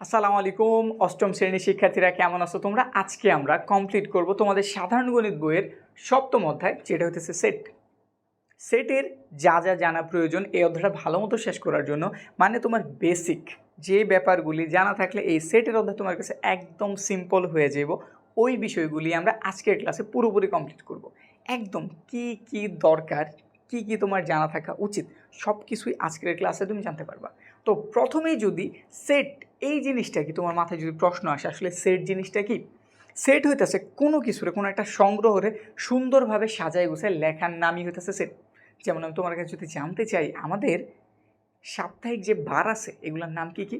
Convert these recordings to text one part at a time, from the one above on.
আসসালামু আলাইকুম অষ্টম শ্রেণির শিক্ষার্থীরা কেমন আছো তোমরা? আজকে আমরা কমপ্লিট করব তোমাদের সাধারণ গণিত বইয়ের সপ্তম অধ্যায়, যেটা হতেছে সেট সেটের যা যা জানা প্রয়োজন এই অধ্যায়টা ভালো মতো শেষ করার জন্য মানে তোমার বেসিক যে ব্যাপারগুলি জানা থাকলে এই সেটের অধ্যায় তোমার কাছে একদম সিম্পল হয়ে যাব ওই বিষয়গুলি আমরা আজকের ক্লাসে পুরোপুরি কমপ্লিট করব। একদম কি কি দরকার, কি কি তোমার জানা থাকা উচিত সব কিছুই আজকের ক্লাসে তুমি জানতে পারবা। তো প্রথমেই যদি সেট এই জিনিসটা কি? তোমার মাথায় যদি প্রশ্ন আসে, আসলে সেট জিনিসটা কি? সেট হইতেছে কোনো কিছুরে, কোনো একটা সংগ্রহরে সুন্দরভাবে সাজায় গুছায় লেখার নামই হইতেছে সেট যেমন আমি তোমার কাছে যদি জানতে চাই, আমাদের সাপ্তাহিক যে বার আছে, এগুলোর নাম কি কি?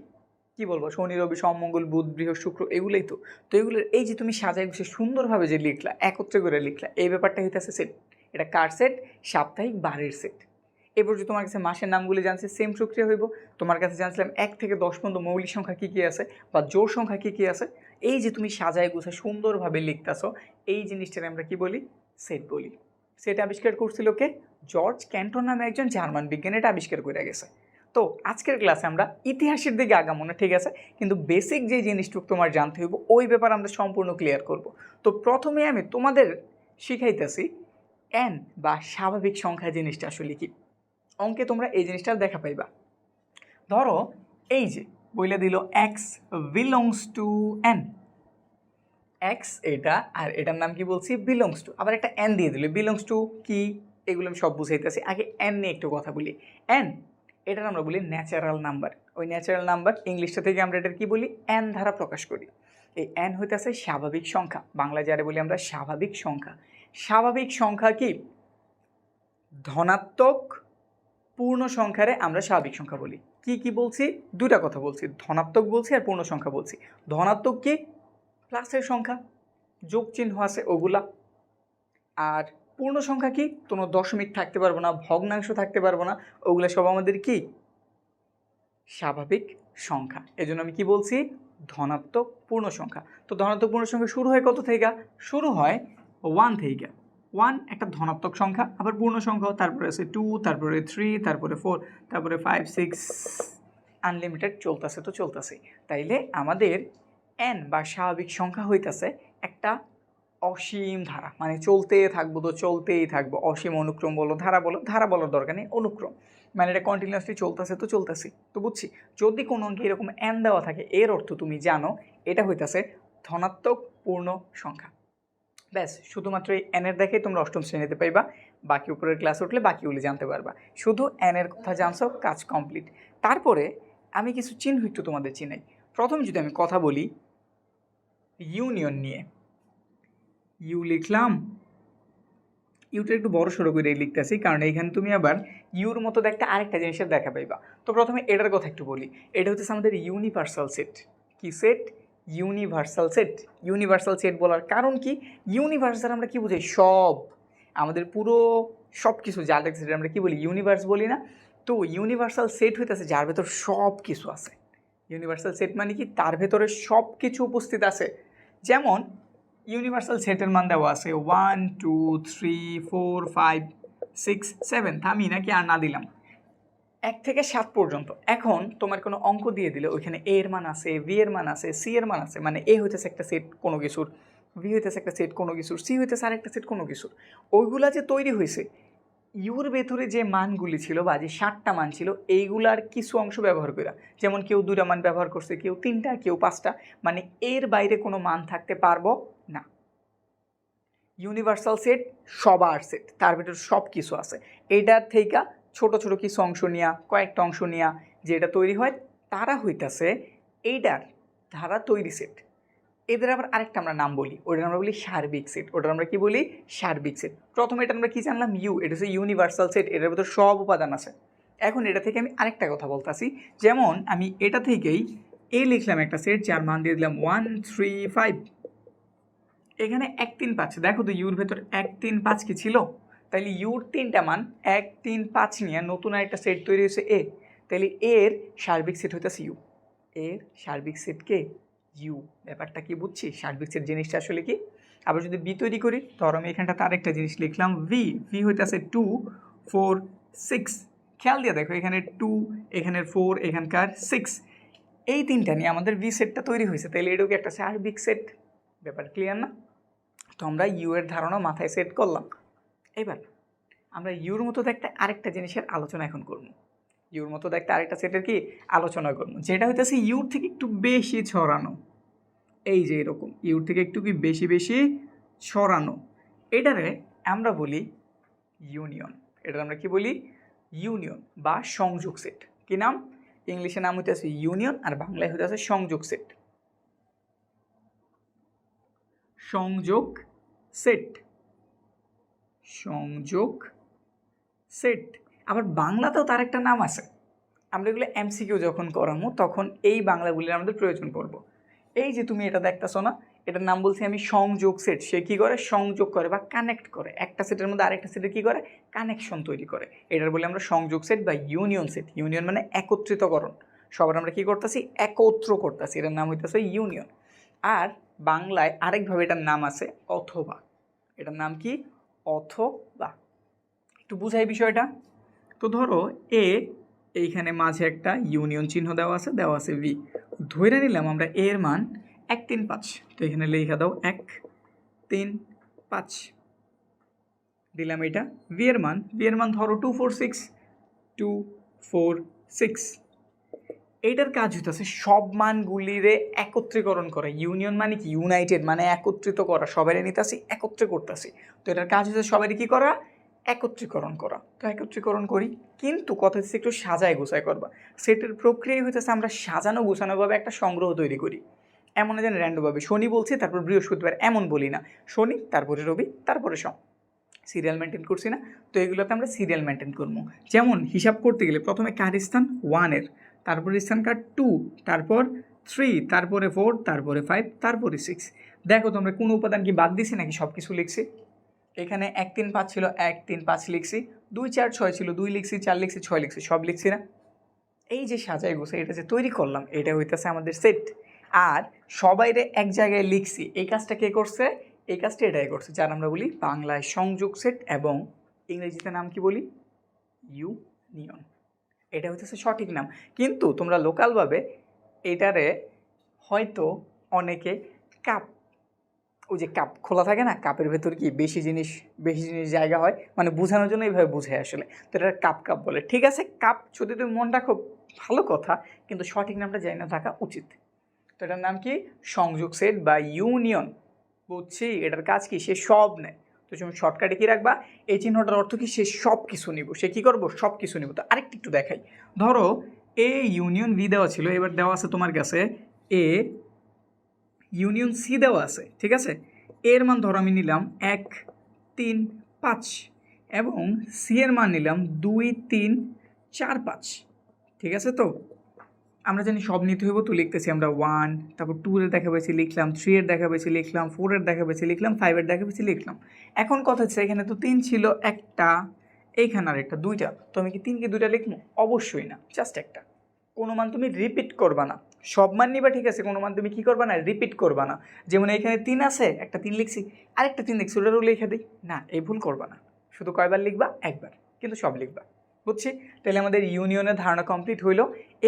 কি বলব? শনি, রবি, সোম, মঙ্গল, বুধ বৃহস্পতি শুক্র, এগুলোই তো। তো এগুলোর, এই যে তুমি সাজায় গুছিয়ে সুন্দরভাবে যে লিখলা, একত্রে করে লিখলা, এই ব্যাপারটা হইতেছে সেট এটা কার সেট সাপ্তাহিক বারের সেট এরপর যদি তোমার কাছে মাসের নামগুলি জানছে সেম প্রক্রিয়া হইব। তোমার কাছে জানছিলাম এক থেকে দশ পর্যন্ত মৌলিক সংখ্যা কী কী আছে বা জোর সংখ্যা কী কী আছে। এই যে তুমি সাজায় গুছায় সুন্দরভাবে লিখতেছো, এই জিনিসটাকে আমরা কি বলি? সেট বলি। সেট আবিষ্কার করছিল কে? জর্জ ক্যান্টন নামে একজন জার্মান বিজ্ঞানী, এটা আবিষ্কার করে গেছে। তো আজকের ক্লাসে আমরা ইতিহাসের দিকে আগামো ঠিক আছে? কিন্তু বেসিক যে জিনিসটুকু তোমার জানতে হইব, ওই ব্যাপার আমরা সম্পূর্ণ ক্লিয়ার করব। তো প্রথমে আমি তোমাদের শিখাইতেছি এন বা স্বাভাবিক সংখ্যা জিনিসটা আসলে কি? অঙ্কে তোমরা এই জিনিসটা দেখা পাইবা। ধরো, এই যে, বইলে দিল X belongs to N X এটা, আর এটার নাম কি বলছি? বিলংস টু আবার একটা এন দিয়ে দিল বিলংস টু কি? এগুলো আমি সব বুঝাইতেছি। আগে এন নিয়ে একটু কথা বলি। এন এটার আমরা বলি ন্যাচারাল নাম্বার ওই ন্যাচারাল নাম্বার ইংলিশটা থেকে আমরা এটার কি বলি? এন ধারা প্রকাশ করি। এই এন হইতেছে স্বাভাবিক সংখ্যা। বাংলা যারে বলি আমরা স্বাভাবিক সংখ্যা। স্বাভাবিক সংখ্যা কি? ধনাত্মক পূর্ণ সংখ্যারে আমরা স্বাভাবিক সংখ্যা বলি। কি কি বলছি? দুটা কথা বলছি। ধনাত্মক বলছি আর পূর্ণ সংখ্যা বলছি। ধনাত্মক কি? প্লাসের সংখ্যা। যোগ চিহ্ন আছে ওগুলা। আর পূর্ণ সংখ্যা কি? কোনো দশমিক থাকতে পারব না, ভগ্নাংশ থাকতে পারব না। ওগুলা সব আমাদের কি? স্বাভাবিক সংখ্যা। এজন্য আমি কি বলছি? ধনাত্মক পূর্ণ সংখ্যা। তো ধনাত্মক পূর্ণ সংখ্যা শুরু হয় কত থেকে? শুরু হয় ওয়ান থেকে। ওয়ান একটা ধনাত্মক সংখ্যা, আবার পূর্ণ সংখ্যা তারপরে আছে টু তারপরে থ্রি তারপরে ফোর তারপরে ফাইভ সিক্স আনলিমিটেড চলতেছে তো চলতেছে। তাইলে আমাদের এন বা স্বাভাবিক সংখ্যা হইতাছে একটা অসীম ধারা মানে চলতে থাকব তো চলতেই থাকব। অসীম অনুক্রম বলো, ধারা বলো, ধারা বলার দরকার নেই, অনুক্রম। মানে এটা কন্টিনিউয়াসলি চলতেছে তো চলতেছে। তো বুঝছি? যদি কোনো অঙ্কে এরকম এন দেওয়া থাকে, এর অর্থ তুমি জানো, এটা হইতাছে ধনাত্মক পূর্ণ সংখ্যা। ব্যাস, শুধুমাত্র এই এনের দেখেই তোমরা অষ্টম শ্রেণীতে পাইবা, বাকি উপরের ক্লাস উঠলে বাকিগুলি জানতে পারবা। শুধু এনের কথা জানছো, কাজ কমপ্লিট তারপরে আমি কিছু চিহ্ন একটু তোমাদের চিনাই। প্রথম যদি আমি কথা বলি ইউনিয়ন নিয়ে। ইউ লিখলাম। ইউটা একটু বড় সড়ো করে লিখতেছি, কারণ এইখানে তুমি আবার ইউর মতো একটা আরেকটা জিনিসের দেখা পাইবা। তো প্রথমে এটার কথা একটু বলি। এটা হচ্ছে আমাদের ইউনিভার্সাল সেট কি set universal set universal set বলার কারণ কি? ইউনিভার্সাল আমরা কি বুঝি সব। আমাদের পুরো সব কিছু যা দেখছি সেটা আমরা কি বলি? ইউনিভার্স বলি না। তো ইউনিভার্সাল সেট হইতেছে যার ভেতর সব কিছু আছে। ইউনিভার্সাল সেট মানে কি? তার ভেতরে সব কিছু উপস্থিত আছে। যেমন ইউনিভার্সাল সেটের মান দেওয়া আছে one two three four five six seven থামি নাকি আর না দিলাম। এক থেকে সাত পর্যন্ত। এখন তোমার কোনো অঙ্ক দিয়ে দিলে ওইখানে এ এর মান আছে ভি এর মান আছে সি এর মান আছে মানে এ হইতেছে একটা সেট কোনো কিছুর ভি হইতেছে একটা সেট কোনো কিছুর সি হইতেছে আর একটা সেট কোনো কিছুর। ওইগুলা যে তৈরি হয়েছে ইউর ভেতরে যে মানগুলি ছিল বা যে ষাটটা মান ছিল, এইগুলার কিছু অংশ ব্যবহার করা যেমন কেউ দুটা মান ব্যবহার করছে, কেউ তিনটা, কেউ পাঁচটা মানে এর বাইরে কোনো মান থাকতে পারব না। ইউনিভার্সাল সেট সবার সেট তার ভিতরে সব কিছু আছে। এইটার থেকে ছোট ছোট কিছু অংশ নিয়া, কয়েকটা অংশ নিয়া যেটা তৈরি হয়, তারা হইতাছে এইটার ধারা তৈরি সেট এদের আবার আরেকটা আমরা নাম বলি ওটার আমরা বলি সার্বিক সেট ওটার আমরা কি বলি? সার্বিক সেট প্রথমে এটা আমরা কি জানলাম? ইউ এটা হচ্ছে ইউনিভার্সাল সেট এটার ভিতর সব উপাদান আছে। এখন এটা থেকে আমি আরেকটা কথা বলতেছি, যেমন আমি এটা থেকেই এ লিখলাম একটা সেট যার মান দিয়ে দিলাম ওয়ান থ্রি ফাইভ এখানে এক তিন পাঁচ, দেখো তো ইউর ভেতর এক তিন পাঁচ কি ছিল? তাহলে ইউর তিনটা মান, এক, তিন, পাঁচ নিয়ে নতুন আরেকটা সেট তৈরি হয়েছে এ তাহলে এর সার্বিক সেট হইতেছে ইউ এর সার্বিক সেট কে ইউ ব্যাপারটা কি বুঝছি? সার্বিক সেট জিনিসটা আসলে কি? আবার যদি বি তৈরি করি, ধর আমি এখানটা তার একটা জিনিস লিখলাম ভি ভি হইতেছে টু ফোর সিক্স খেয়াল দিয়ে দেখো, এখানে টু এখানের ফোর এখানকার সিক্স এই তিনটা নিয়ে আমাদের ভি সেটটা তৈরি হয়েছে তাহলে এটাও কি একটা সার্বিক সেট ব্যাপার ক্লিয়ার না? তো আমরা ইউ এর ধারণা মাথায় সেট করলাম। এবার আমরা ইউর মতো দেখতে আরেকটা জিনিসের আলোচনা এখন করব। ইউর মতো দেখতে আরেকটা সেটের কি আলোচনা করব। যেটা হইতেছে ইউর থেকে একটু বেশি ছড়ানো। এই যে এরকম, ইউর থেকে একটু কি বেশি বেশি ছড়ানো। এটারে আমরা বলি ইউনিয়ন। এটা আমরা কি বলি? ইউনিয়ন বা সংযোগ সেট। কি নাম? ইংলিশে নাম হইতেছে ইউনিয়ন আর বাংলায় হইতেছে সংযোগ সেট। সংযোগ সেট। সংযোগ সেট আবার বাংলাতেও তার একটা নাম আছে। আমরা এগুলো এমসিকিউ যখন করামো, তখন এই বাংলাগুলির আমাদের প্রয়োজন পড়ব। এই যে তুমি এটা দেখতেছো না, এটার নাম বলছি আমি সংযোগ সেট সে কী করে? সংযোগ করে বা কানেক্ট করে। একটা সেটের মধ্যে আরেকটা সেটে কী করে? কানেকশন তৈরি করে। এটার বলে আমরা সংযোগ সেট বা ইউনিয়ন সেট ইউনিয়ন মানে একত্রিতকরণ। সবার আমরা কী করতেছি? একত্র করতেছি। এটার নাম হইতেছে ইউনিয়ন আর বাংলায় আরেকভাবে এটার নাম আছে অথবা। এটার নাম কি? অথবা একটু বুঝাই বিষয়টা। তো ধরো এ এইখানে মাঝে একটা ইউনিয়ন চিহ্ন দেওয়া আছে দেওয়া আছে ভি ধরে নিলাম আমরা এর মান এক তিন পাঁচ। তো এখানে লেখা দাও এক তিন পাঁচ। দিলাম এটা ভি এর মান। ভি এর মান ধরো two four six two four six এইটার কাজ হইতেছে সব মানগুলিরে একত্রীকরণ করা। ইউনিয়ন মানে কি? ইউনাইটেড মানে একত্রিত করা। সবাই নিতেছি, একত্রে করতেছি। তো এটার কাজ হচ্ছে সবাই কি করা? একত্রীকরণ করা। তো একত্রীকরণ করি, কিন্তু কথা হচ্ছে একটু সাজায় গোছায় করবা। সেটের প্রক্রিয়া হইতেছে আমরা সাজানো গোছানোভাবে একটা সংগ্রহ তৈরি করি। এমন যেন র্যান্ডমভাবে শনি বলছি, তারপর বৃহস্পতিবার। এমন বলি না। শনি, তারপরে রবি, তারপরে সম। সিরিয়াল মেনটেন করছি না। তো এগুলোতে আমরা সিরিয়াল মেনটেন করব। যেমন হিসাব করতে গেলে প্রথমে কার স্থান ওয়ানের তারপরে কার টু তারপর থ্রি তারপরে ফোর তারপরে ফাইভ তারপরে সিক্স দেখো তোমরা কোনো উপাদান কি বাদ দিছি নাকি সব কিছু লিখছি? এখানে এক, তিন, পাঁচ ছিল, এক, তিন, পাঁচ লিখছি। দুই, চার, ছয় ছিল, দুই লিখছি, চার লিখছি, ছয় লিখছি, সব লিখছি না। এই যে সাজাই গোছে, এটা যে তৈরি করলাম, এটা হইতেছে আমাদের সেট আর সবাইরে এক জায়গায় লিখছি, এই কাজটা কে করছে? এই কাজটা এটাই করছে, যার আমরা বলি বাংলায় সংযোগ সেট এবং ইংরেজিতে নাম কি বলি? ইউনিয়ন এটা হচ্ছে সঠিক নাম। কিন্তু তোমরা লোকালভাবে এটারে হয়তো অনেকে কাপ, ওই যে কাপ খোলা থাকে না, কাপের ভেতর কি বেশি জিনিস বেশি জিনিস জায়গা হয়? মানে বোঝানোর জন্য এইভাবে বুঝে আসলে। তো এটা কাপ কাপ বলে। ঠিক আছে, কাপ যদি তুমি মন রাখো, ভালো কথা, কিন্তু সঠিক নামটা জানি না থাকা উচিত। তো এটার নাম কি? সংযোগ সেট বা ইউনিয়ন বুঝছি? এটার কাজ কি? সে সব নেয়। তো তুমি শর্টকাটে কী রাখবা? এই চিহ্নটার অর্থ কি? সে সব কিছু নিব। সে কী করব? সব কিছু নিব। তো আরেকটু একটু দেখাই। ধরো এ ইউনিয়ন ভি দেওয়া ছিল, এবার দেওয়া আছে তোমার কাছে এ ইউনিয়ন সি দেওয়া আছে, ঠিক আছে? এর মান ধরো আমি নিলাম এক, তিন, পাঁচ এবং সি এর মান নিলাম দুই, তিন, চার, পাঁচ, ঠিক আছে তো? আমরা জানি সব নিতে হইব, তো লিখতেছি আমরা ওয়ান তারপর টু এর দেখা পেয়েছি লিখলাম থ্রি এর দেখা পেয়েছি লিখলাম ফোর এর দেখা পেয়েছি লিখলাম ফাইভের দেখা পেয়েছি লিখলাম। এখন কথা হচ্ছে এখানে তো তিন ছিল, একটা, এইখানে আর একটা, দুইটা। তো আমি কি তিনকে দুইটা লিখব? অবশ্যই না জাস্ট একটা। কোনো মান তুমি রিপিট করবা না। সব মান নিবা ঠিক আছে, কোনো মান তুমি কী করবা না রিপিট করবা না। যেমন এখানে তিন আছে, একটা তিন লিখছি, আরেকটা তিন লিখছি, ওটারও লিখে দিই। না, এই ভুল করবা না। শুধু কয়বার লিখবা? একবার। কিন্তু সব লিখবা। বুঝছি তাহলে আমাদের ইউনিয়নের ধারণা কমপ্লিট হইল।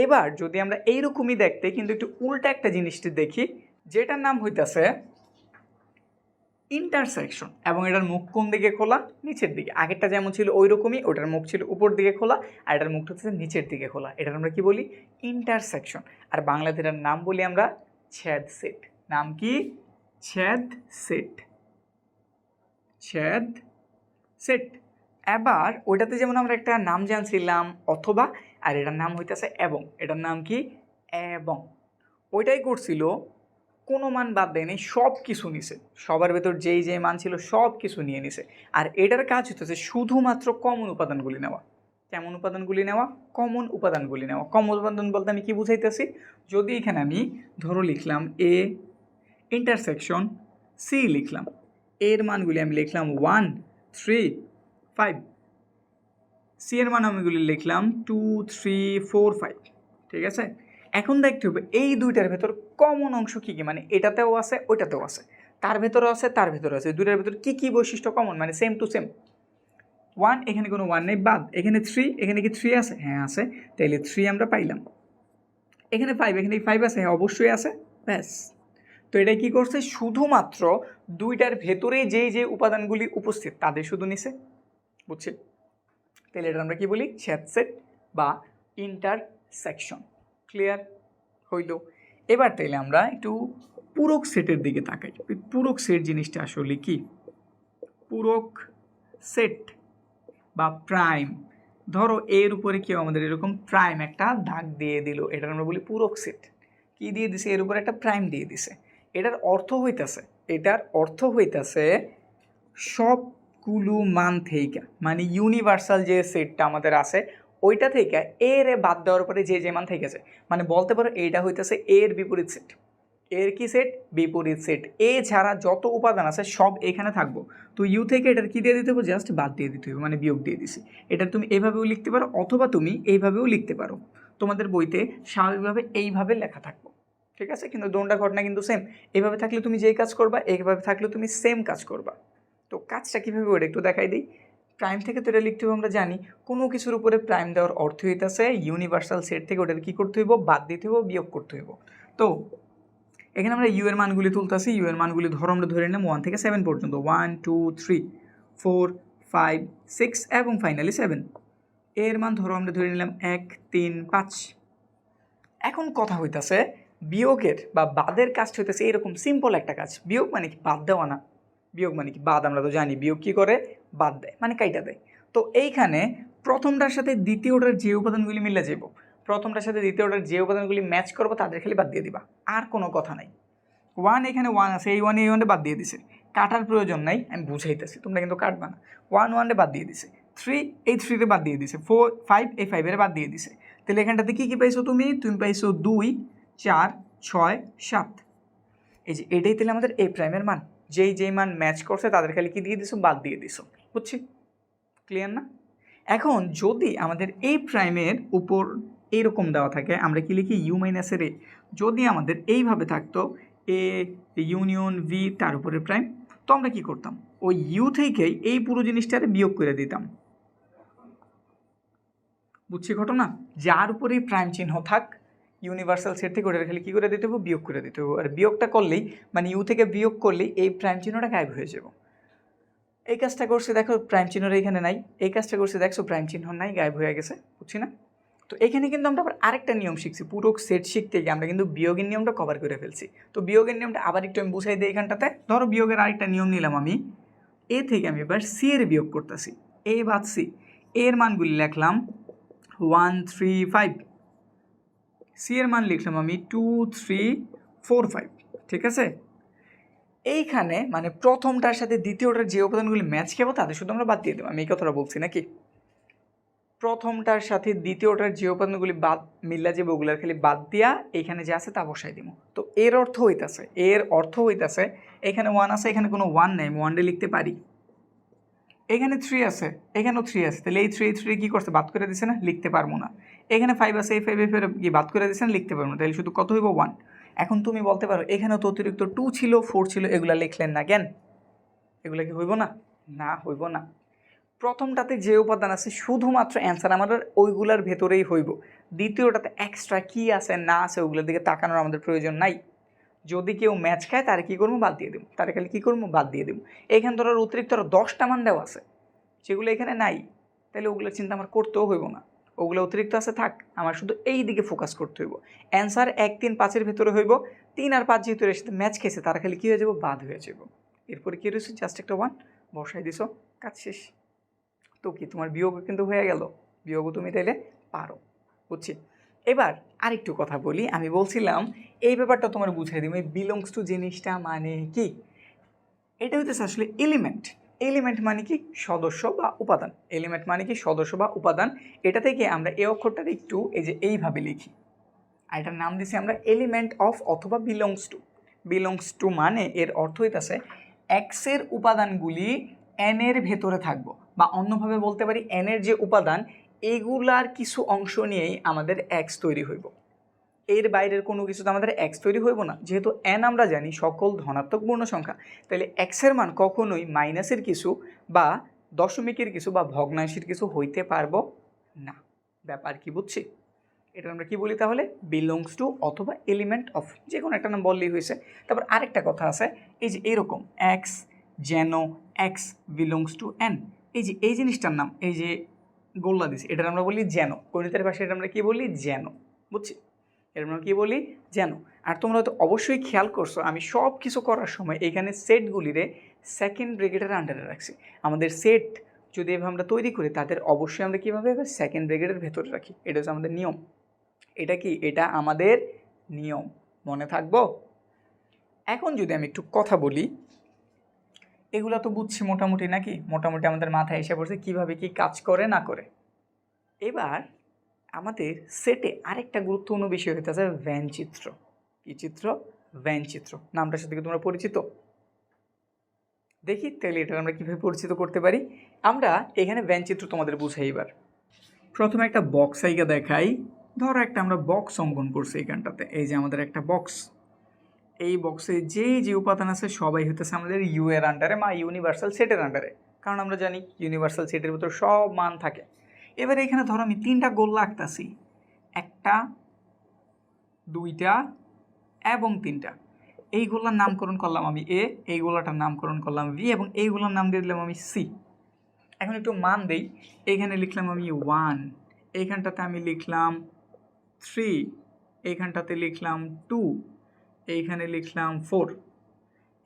এবার যদি আমরা এইরকমই দেখতে, কিন্তু একটু উল্টা একটা জিনিসটি দেখি, যেটার নাম হইতাছে ইন্টারসেকশন এবং এটার মুখ কোন দিকে খোলা? নিচের দিকে। আগেরটা যেমন ছিল ওই রকমই ওটার মুখ ছিল উপর দিকে খোলা, আর এটার মুখটা হচ্ছে নিচের দিকে খোলা। এটার আমরা কি বলি? ইন্টারসেকশন আর বাংলাতে এটার নাম বলি আমরা ছেদ সেট। নাম কি? ছেদ সেট। ছেদ সেট। এবার ওইটাতে যেমন আমরা একটা নাম জানছিলাম, অথবা, আর এটার নাম হইতেছে এবং। এটার নাম কি? এবং। ওইটাই করছিল, কোনো মান বাদ দেয়নি সব কিছু নিছে। সবার ভেতর যেই যেই মান ছিল সব কিছু নিয়ে নিছে। আর এটার কাজ হতেছে শুধুমাত্র কমন উপাদানগুলি নেওয়া। কেমন উপাদানগুলি নেওয়া? কমন উপাদানগুলি নেওয়া। কমন উপাদান বলতে আমি কি বুঝাইতেছি? যদি এখানে আমি ধরো লিখলাম এ ইন্টারসেকশন সি লিখলাম। এর মানগুলি আমি লিখলাম ওয়ান থ্রি ফাইভ সি এর মান আমিগুলি লিখলাম টু থ্রি ফোর ফাইভ ঠিক আছে? এখন দেখতে হবে, এই দুইটার ভেতর কমন অংশ কী কী? মানে এটাতেও আছে, ওইটাতেও আছে। তার ভেতরেও আছে, তার ভেতরে আছে। দুইটার ভেতর কী কী বৈশিষ্ট্য কমন মানে সেম টু সেম ওয়ান এখানে কোনো ওয়ান নেই, বাদ। এখানে থ্রি এখানে কি থ্রি আছে? হ্যাঁ আছে। তাইলে থ্রি আমরা পাইলাম। এখানে ফাইভ এখানে ফাইভ আছে? হ্যাঁ অবশ্যই আছে। ব্যাস। তো এটা কি করছে? শুধুমাত্র দুইটার ভেতরে যেই যে উপাদানগুলি উপস্থিত, তাদের শুধু নিছে। বুঝছি তাহলে এটা আমরা কি বলি? ছেদ সেট বা ইন্টারসেকশন ক্লিয়ার হইল। এবার তাইলে আমরা একটু পূরক সেটের দিকে তাকাই। পূরক সেট জিনিসটা আসলে কি? পূরক সেট বা প্রাইম ধরো এর উপরে কেউ আমাদের এরকম প্রাইম একটা দাগ দিয়ে দিল। এটার আমরা বলি পূরক সেট কি দিয়ে দিছে? এর উপরে একটা প্রাইম দিয়ে দিছে। এটার অর্থ হইতাছে, এটার অর্থ হইতাছে সবগুলো মান থেকে মানে ইউনিভার্সাল যে সেটটা আমাদের আছে, ওইটা থেকে এর বাদ দেওয়ার পরে যে যে মান থেকেছে মানে বলতে পারো এইটা হইতেছে এর বিপরীত সেট এর কি সেট বিপরীত সেট এ ছাড়া যত উপাদান আছে সব এখানে থাকব। তো ইউ থেকে এটার কি দিয়ে দিতে হবে জাস্ট বাদ দিয়ে দিতে হবে মানে বিয়োগ দিয়ে দিছি। এটা তুমি এভাবেও লিখতে পারো, অথবা তুমি এইভাবেও লিখতে পারো। তোমাদের বইতে স্বাভাবিকভাবে এইভাবে লেখা থাকব। ঠিক আছে? কিন্তু দোনটা ঘটনা কিন্তু সেম এইভাবে থাকলে তুমি যেই কাজ করবা, এইভাবে থাকলে তুমি সেম কাজ করবা। তো কাজটা কীভাবে ওটা একটু দেখাই দিই। প্রাইম থেকে তো এটা লিখতে হবে, আমরা জানি। কোনো কিছুর উপরে প্রাইম দেওয়ার অর্থ হইতেছে ইউনিভার্সাল সেট থেকে ওটার কী করতে হইব? বাদ দিতে হইব, বিয়োগ করতে হইব। তো এখানে আমরা ইউ এর মানগুলি তুলতেছি ইউ এর মানগুলি ধরো আমরা ধরে নিলাম ওয়ান থেকে সেভেন পর্যন্ত। One two three four five six এবং ফাইনালি সেভেন এর মান ধরো আমরা ধরে নিলাম এক, তিন, পাঁচ। এখন কথা হইতাছে বিয়োগের বা বাদের কাজটা হইতেছে এরকম সিম্পল একটা কাজ। বিয়োগ মানে কি? বাদ দেওয়া না। বিয়োগ মানে কি? বাদ আমরা তো জানি। বিয়োগ কী করে? বাদ দেয় মানে কাইটা দেয়। তো এইখানে প্রথমটার সাথে দ্বিতীয় দ্বিতীয়টার যে উপাদানগুলি মিলে যাব প্রথমটার সাথে দ্বিতীয় দ্বিতীয়টার যে উপাদানগুলি ম্যাচ করব, তাদের খালি বাদ দিয়ে দিবা। আর কোনো কথা নাই। ওয়ান এখানে ওয়ান আছে, এই ওয়ানে এই ওয়ানে বাদ দিয়ে দিছে। কাটার প্রয়োজন নাই, আমি বুঝাইতেছি, তোমরা কিন্তু কাটবা না। ওয়ান ওয়ানে বাদ দিয়ে দিছে। থ্রি এই থ্রিতে বাদ দিয়ে দিছে। ফোর ফাইভ এই ফাইভের বাদ দিয়ে দিছে। তাহলে এখানটাতে কী কী পাইছো তুমি? তুমি পাইছো দুই, চার, ছয়, সাত। এই যে, এটাই তাহলে আমাদের এ প্রাইমের মান। যেই যেই মান ম্যাচ করছে, তাদের খালি কি দিয়ে দিছো? বাদ দিয়ে দিছো। বুঝছি? ক্লিয়ার না? এখন যদি আমাদের এই প্রাইমের উপর এইরকম দেওয়া থাকে, আমরা কি লিখি? ইউ মাইনাসের এ যদি আমাদের এইভাবে থাকতো এ ইউনিয়ন ভি তার উপরে প্রাইম তো আমরা কি করতাম? ওই ইউ থেকেই এই পুরো জিনিসটারে বিয়োগ করে দিতাম। বুঝছি ঘটনা? যার উপরেই প্রাইম চিহ্ন থাক ইউনিভার্সাল সেট থেকে ওটা খালি কী করে দিতে হবে? বিয়োগ করে দিতে হবে। আর বিয়োগটা করলেই মানে ইউ থেকে বিয়োগ করলেই এই প্রাইম চিহ্নটা গায়েব হয়ে যাব। এই কাজটা করছে দেখো প্রাইম চিহ্নটা এখানে নাই। এই কাজটা করছে দেখছ প্রাইম চিহ্ন নাই, গায়েব হয়ে গেছে, বুঝছি না? তো এখানে কিন্তু আমরা আবার আরেকটা নিয়ম শিখছি, পুরো সেট শিখতে গিয়ে আমরা কিন্তু বিয়োগের নিয়মটা কভার করে ফেলছি। তো বিয়োগের নিয়মটা আবার একটু আমি বুঝাই দিই এখানটাতে। ধরো বিয়োগের আরেকটা নিয়ম নিলাম আমি। এ থেকে আমি এবার সি এর বিয়োগ করতেছি। এ বাদ সি এর মানগুলি লিখলাম ওয়ান থ্রি ফাইভ সি এর মান লিখলাম আমি টু থ্রি ফোর ফাইভ ঠিক আছে? এইখানে মানে প্রথমটার সাথে দ্বিতীয়টার যে উপাদানগুলি ম্যাচ খাব তাদের শুধু আমরা বাদ দিয়ে দেবো। আমি এই কথাটা বলছি নাকি? প্রথমটার সাথে দ্বিতীয়টার যে উপাদানগুলি বাদ মিল্লা যাবে ওগুলার খালি বাদ দিয়া এইখানে যে আছে তা বসাই দিব। তো এর অর্থ হইতাছে, এর অর্থ হইতাছে, এখানে ওয়ান আছে, এখানে কোনো ওয়ান নেই, আমি ওয়ান ডে লিখতে পারি। এখানে থ্রি আছে, এখানেও থ্রি আছে। তাহলে এই থ্রি এই থ্রি কী করছে? বাদ করে দিছে না? লিখতে পারব না। এখানে ফাইভ আছে, এই ফাইভে ফের কি বাদ করে দিছে না? লিখতে পারব না। তাহলে শুধু কত হইব? ওয়ান এখন তুমি বলতে পারো, এখানেও তো অতিরিক্ত টু ছিল ফোর ছিল, এগুলা লিখলেন না কেন? এগুলা কি হইব না? না, হইব না। প্রথমটাতে যে উপাদান আছে, শুধুমাত্র অ্যান্সার আমাদের ওইগুলার ভেতরেই হইব। দ্বিতীয়টাতে এক্সট্রা কি আছে, না আছে, ওগুলোর দিকে তাকানোর আমাদের প্রয়োজন নাই। যদি কেউ ম্যাচ খায়, তারে কী করব? বাদ দিয়ে দেবো। তারে খালি কী করব? বাদ দিয়ে দেবো। এখানে ধরো অতিরিক্ত আরও দশটা মান দেওয়া আছে। যেগুলো এখানে নাই। তাহলে ওগুলোর চিন্তা আমার করতেও হইব না। ওগুলো অতিরিক্ত আছে, থাক। আমার শুধু এই দিকে ফোকাস করতে হইব। অ্যান্সার এক, তিন, পাঁচের ভেতরে হইব। তিন আর পাঁচ যেহেতু এর সাথে ম্যাচ খেয়েছে, তারা খালি কী হয়ে যাব? বাদ হয়ে যাব। এরপরে কী রয়েছে? জাস্ট একটা ওয়ান বসাই দিছো। কাজ শেষ। তো কি, তোমার বিয়োগ কিন্তু হয়ে গেল। বিয়োগও তুমি তাইলে পারো। বুঝছি? এবার আরেকটু কথা বলি। আমি বলছিলাম, এই ব্যাপারটা তোমার বুঝাই দিই। বিলংস টু জিনিসটা মানে কি? এটা হইতেছে আসলে এলিমেন্ট এলিমেন্ট মানে কি? সদস্য বা উপাদান। এলিমেন্ট মানে কি? সদস্য বা উপাদান। এটা থেকে আমরা এই অক্ষরটার একটু এই যে এইভাবে লিখি। আর এটার নাম দিছি আমরা এলিমেন্ট অফ অথবা বিলংস টু বিলংস টু মানে এর অর্থ হইতেছে এক্সের উপাদানগুলি এনের ভেতরে থাকব। বা অন্যভাবে বলতে পারি এনের যে উপাদান এগুলার কিছু অংশ নিয়েই আমাদের এক্স তৈরি হইব। এর বাইরের কোনো কিছু তো আমাদের এক্স তৈরি হইব না। যেহেতু এন আমরা জানি সকল ধনাত্মক পূর্ণ সংখ্যা তাহলে এক্সের মান কখনোই মাইনাসের কিছু বা দশমিকের কিছু বা ভগ্নাংশের কিছু হইতে পারব না। ব্যাপার কি বুঝছি? এটা আমরা কি বলি তাহলে? বিলংস টু অথবা এলিমেন্ট অফ যে কোনো একটা নাম বললেই হয়েছে। তারপর আরেকটা কথা আছে, এই যে এরকম এক্স যেন এক্স বিলংস টু এন এই যে এই জিনিসটার নাম, এই যে গোল্লা দিছি। এটার আমরা বলি যেন। গণিতের ভাষায় এটা আমরা কি বলি? যেন। বুঝছি? এর আমরা কি বলি? যেন। আর তোমরা তো অবশ্যই খেয়াল করছ, আমি সব কিছু করার সময় এখানে সেটগুলিরে সেকেন্ড ব্রিগেডের আন্ডারে রাখছি। আমাদের সেট যদি এভাবে আমরা তৈরি করি, তাদের অবশ্যই আমরা কীভাবে সেকেন্ড ব্রিগেডের ভেতরে রাখি? এটা হচ্ছে আমাদের নিয়ম। এটা কি? এটা আমাদের নিয়ম। মনে থাকব? এখন যদি আমি একটু কথা বলি এগুলো তো বুঝছি মোটামুটি নাকি? মোটামুটি আমাদের মাথায় এসে পড়ছে কীভাবে কি কাজ করে না করে। এবার আমাদের সেটে আরেকটা গুরুত্বপূর্ণ বিষয় হতে আছে ভ্যান চিত্র কী চিত্র? ভ্যান চিত্র নামটার সাথে কি তোমরা পরিচিত? দেখি, তাহলে এটা আমরা কীভাবে পরিচিত করতে পারি? আমরা এখানে ভ্যান চিত্র তোমাদের বুঝাই এবার। প্রথমে একটা বক্স আইগা দেখাই। ধরো একটা আমরা বক্স অঙ্কন করছি এইখানটাতে এই যে আমাদের একটা বক্স এই বক্সে যেই যে উপাদান আছে, সবাই হতেছে আমাদের ইউ এর আন্ডারে বা ইউনিভার্সাল সেটের আন্ডারে কারণ আমরা জানি ইউনিভার্সাল সেটের ভিতর সব মান থাকে। এবার এখানে ধরো আমি তিনটা গোল্লা আঁকতাছি। একটা, দুইটা এবং তিনটা। এই গোলার নামকরণ করলাম আমি এ এই গোলাটার নামকরণ করলাম ভি এবং এই গোলার নাম দিয়ে দিলাম আমি সি এখন একটু মান দেই। এইখানে লিখলাম আমি ওয়ান এইখানটাতে আমি লিখলাম থ্রি এইখানটাতে লিখলাম টু এইখানে লিখলাম ফোর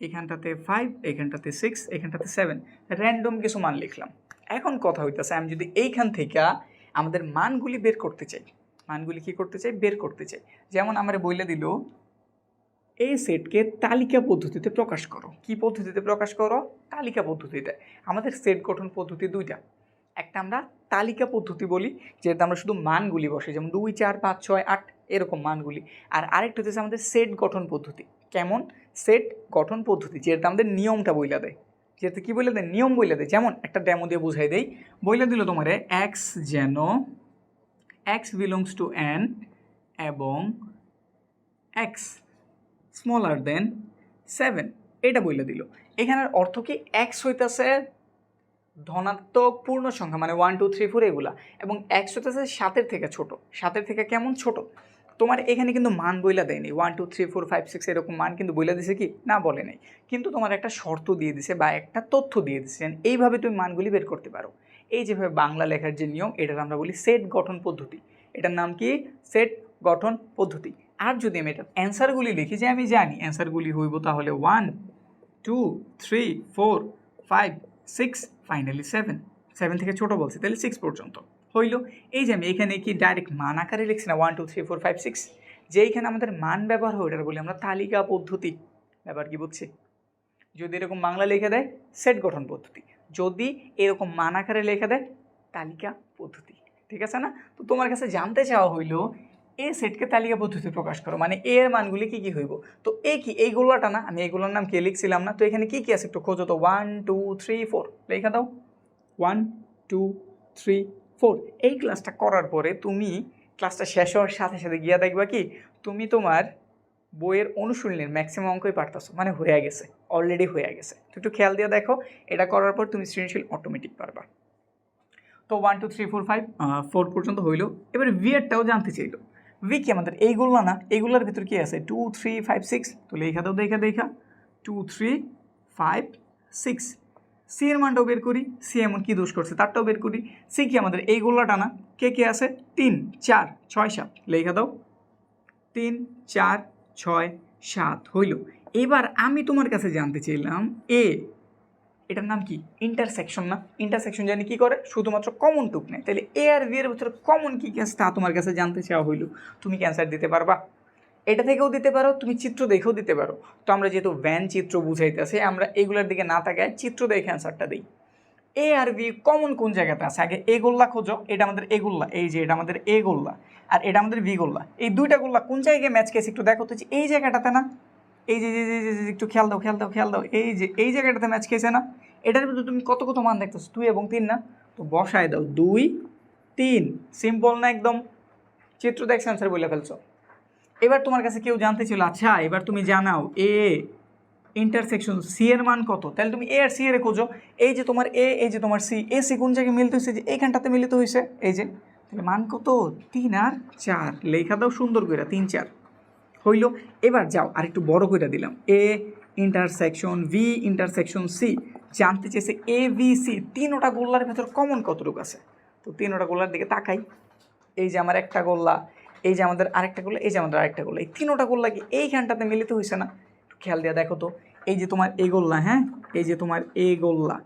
এখানটাতে ফাইভ এখানটাতে সিক্স এখানটাতে সেভেন র্যান্ডম কিছু মান লিখলাম। এখন কথা হইতেছে, আমি যদি এইখান থেকে আমাদের মানগুলি বের করতে চাই, মানগুলি কি করতে চাই? বের করতে চাই। যেমন আমার বইলে দিল, এই সেটকে তালিকা পদ্ধতিতে প্রকাশ করো। কি পদ্ধতিতে প্রকাশ করো? তালিকা পদ্ধতিতে। আমাদের সেট গঠন পদ্ধতি দুইটা। একটা আমরা তালিকা পদ্ধতি বলি যেটা আমরা শুধু মানগুলি বসে যেমন দুই, চার, পাঁচ, ছয়, আট, এরকম মানগুলি। আর আরেকটা হচ্ছে আমাদের সেট গঠন পদ্ধতি। কেমন? সেট গঠন পদ্ধতি যেটা আমাদের নিয়মটা বইলা দেয়। যেটা কি বলে দেয়? নিয়ম বইলা দেয়। যেমন একটা ডেমো দিয়ে বুঝাই দেয় বইলা দিল তোমারে এক্স যেন এক্স বিলংস টু এন এবং এক্স স্মলার দেন সেভেন এটা বইলে দিল। এখানের অর্থ কি? এক্স হইতেছে ধনাত্মক পূর্ণ সংখ্যা মানে ওয়ান টু থ্রি ফোর এগুলা, এবং এক্স হইতেছে সাতের থেকে ছোট। সাতের থেকে কেমন ছোট? তোমার এখানে কিন্তু মান বইলা দেয়নি। One two three four five six এরকম মান কিন্তু বইলা দিছে কি? না, বলে নাই। কিন্তু তোমার একটা শর্ত দিয়ে দিছে বা একটা তথ্য দিয়ে দিছে এইভাবে তুমি মানগুলি বের করতে পারো। এই যেভাবে বাংলা লেখার যে নিয়ম, এটার আমরা বলি সেট গঠন পদ্ধতি। এটার নাম কি? সেট গঠন পদ্ধতি। আর যদি আমি এটা অ্যান্সারগুলি লিখি, যে আমি জানি অ্যান্সারগুলি হইব তাহলে one two three four five six finally seven. Seven থেকে ছোটো বলছি, তাহলে সিক্স পর্যন্ত। হইল, এই যে আমি এখানে কি ডাইরেক্ট মান আকারে লিখছি না? One two three four five six যে এইখানে আমাদের মান ব্যবহার হয় ওটার বলি আমরা তালিকা পদ্ধতি। ব্যাপার কি বুঝছি? যদি এরকম বাংলা লিখে দেয় সেট গঠন পদ্ধতি। যদি এরকম মান আকারে লিখে দেয়, তালিকা পদ্ধতি। ঠিক আছে না? তো তোমার কাছে জানতে চাওয়া হইল এ সেটকে তালিকা পদ্ধতি প্রকাশ করো। মানে এ এর মানগুলি কী কী হইব? তো এ কি? এই গোলাটা না, আমি এইগুলোর নাম কে লিখছিলাম না? তো এখানে কী কী আছে একটু খোঁজো তো। ওয়ান টু থ্রি ফোর লেখা দাও। ওয়ান টু থ্রি ফোর এই ক্লাসটা করার পরে তুমি ক্লাসটা শেষ হওয়ার সাথে সাথে গিয়া দেখবা কি, তুমি তোমার বইয়ের অনুশীলনের ম্যাক্সিমাম অঙ্কই পারতাছো। মানে হয়ে গেছে অলরেডি হয়ে গেছে। তো একটু খেয়াল দিয়ে দেখো, এটা করার পর তুমি সৃজনশীল অটোমেটিক পারবা। তো one two three four five four পর্যন্ত হইল। এবার ভিয়ারটাও জানতে চাইলো। ভি আমাদের? এইগুলো না? এইগুলোর ভিতর কি আছে? টু থ্রি ফাইভ সিক্স তো লেখা দাও দেখা দেখা two three five six C এর মানটাও বের করি। সি এমন কী দোষ করছে? তারটাও বের করি। সি কি আমাদের? এই গোল্লাটা না? কে কে আছে? তিন, চার, ছয়, সাত। লেখা দাও। তিন, চার, ছয়, সাত হইল। এবার আমি তোমার কাছে জানতে চাইলাম এ এটার নাম কি? ইন্টারসেকশন না? ইন্টারসেকশন জানি কি করে? শুধুমাত্র কমন টুক নেয়। তাহলে এ আর বি এর ভিতরে কমন কি কি তা তোমার কাছে জানতে চাওয়া হইল। তুমি ক্যান্সার দিতে পারবা? এটা থেকেও দিতে পারো, তুমি চিত্র দেখেও দিতে পারো। তো আমরা যেহেতু ভ্যান চিত্র বুঝাইতেছি, আমরা এগুলোর দিকে না তাকায় চিত্র দেখে অ্যান্সারটা দিই। এ আর বি কমন কোন জায়গাতে আছে? আগে এ গোল্লা খোঁজো, এটা আমাদের এ গোল্লা, এই যে এটা আমাদের এ গোল্লা, আর এটা আমাদের বি গোল্লা। এই দুইটা গোল্লা কোন জায়গায় ম্যাচ খেয়েছে একটু দেখো তো যে এই জায়গাটাতে না? এই যে যে যে একটু খেয়াল দাও খেয়াল দাও খেয়াল দাও। এই যে, এই জায়গাটাতে ম্যাচ খেয়েছে না? এটার ভিতরে তুমি কত কত মান দেখতেছো? দুই এবং তিন না? তো বসায় দাও। দুই, তিন। সিম্পল না একদম? চিত্র দেখছে অ্যান্সার বলে ফেলছো। এবার তোমার কাছে কেউ জানতে ছিল আচ্ছা এবার তুমি জানাও এ ইন্টারসেকশন সি এর মান কত? তাহলে তুমি এ আর সি এর খোঁজো। এই যে তোমার এ এই যে তোমার সি এ সি কোন জায়গায় মিলিত হয়েছে? যে এইখানটাতে মিলিত হয়েছে। এই যে, তাহলে মান কত? তিন আর চার। লেখা দাও সুন্দর করে তিন, চার। হইল। এবার যাও আর একটু বড় করে দিলাম। A intersection B intersection C জানতে চেয়েছে এ ভি সি তিনোটা গোল্লার ভেতর কমন কতটুকু আছে? তো তিনোটা গোল্লার দিকে তাকাই। এই যে আমার একটা গোল্লা, এই যে আমাদের আরেকটা গোল্লা, এই যে আমাদের আরেকটা গোল্লা। এই তিনোটা গোল্লা কি এইখানটাতে মিলিত হয়েছে না? খেয়াল দিয়ে দেখো তো। এই যে তোমার এ গোল্লা হ্যাঁ? এই যে তোমার এ গোল্লা,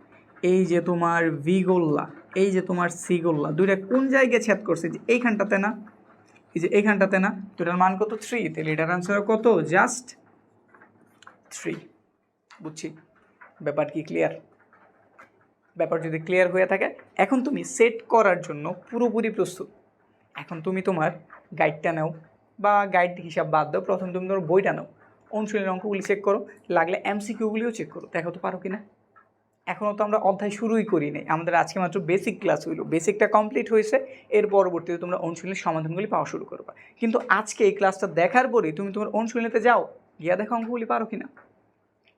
এই যে তোমার ভি গোল্লা, এই যে তোমার সি গোল্লা। দুইটা কোন জায়গায় ছেদ করছে যে এইখানটাতে না? এই যে এইখানটাতে না এটার মান কত? থ্রি তাহলে এটার আনসার কত? জাস্ট থ্রি বুঝছি? ব্যাপার কি ক্লিয়ার ব্যাপার যদি ক্লিয়ার হয়ে থাকে, এখন তুমি সেট করার জন্য পুরোপুরি প্রস্তুত। এখন তুমি তোমার গাইডটা নাও বা গাইড হিসাব বাদ দাও। প্রথম তুমি তোমার বইটা নাও। অনুশীলনের অঙ্কগুলি চেক করো। লাগলে এমসিকিউগুলিও চেক করো। দেখো তো পারো কি না এখনও তো আমরা অধ্যায় শুরুই করি নাই। আমাদের আজকে মাত্র বেসিক ক্লাস হইল। বেসিকটা কমপ্লিট হয়েছে, এর পরবর্তীতে তোমরা অনুশীলনের সমাধানগুলি পাওয়া শুরু করবা। কিন্তু আজকে এই ক্লাসটা দেখার পরেই তুমি তোমার অনুশীলনীতে যাও, গিয়া দেখো অঙ্কগুলি পারো কিনা।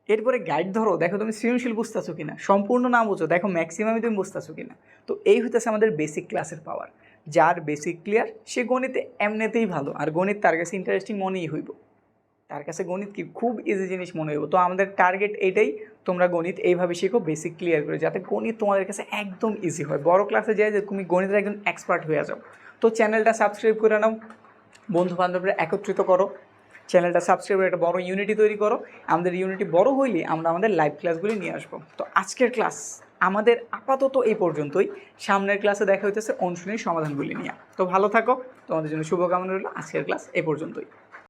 এরপরে গাইড ধরো, দেখো তুমি সৃজনশীল বুঝতেছো কিনা। সম্পূর্ণ না বুঝো, দেখো ম্যাক্সিমামই তুমি বুঝতেছো কিনা। তো এই হইতেছে আমাদের বেসিক ক্লাসের পাওয়ার যার বেসিক ক্লিয়ার সে গণিতে এমনিতেই ভালো। আর গণিত তার কাছে ইন্টারেস্টিং মনেই হইব। তার কাছে গণিত কি? খুব ইজি জিনিস মনে হইব। তো আমাদের টার্গেট এটাই তোমরা গণিত এইভাবে শিখো বেসিক ক্লিয়ার করে, যাতে গণিত তোমাদের কাছে একদম ইজি হয়। বড় ক্লাসে যায় যে তুমি গণিতের একজন এক্সপার্ট হয়ে যাও। তো চ্যানেলটা সাবস্ক্রাইব করে নাও বন্ধু বান্ধবরা একত্রিত করো। চ্যানেলটা সাবস্ক্রাইব করে একটা বড় ইউনিটি তৈরি করো। আমাদের ইউনিটি বড় হইলে আমরা আমাদের লাইভ ক্লাসগুলি নিয়ে আসব। তো আজকের ক্লাস আমাদের আপাতত এই পর্যন্তই। সামনের ক্লাসে দেখা হইতেছে অনুশীলনী সমাধানগুলি নিয়ে। তো ভালো থাকো। তোমাদের জন্য শুভকামনা রইল। আজকের ক্লাস এ পর্যন্তই।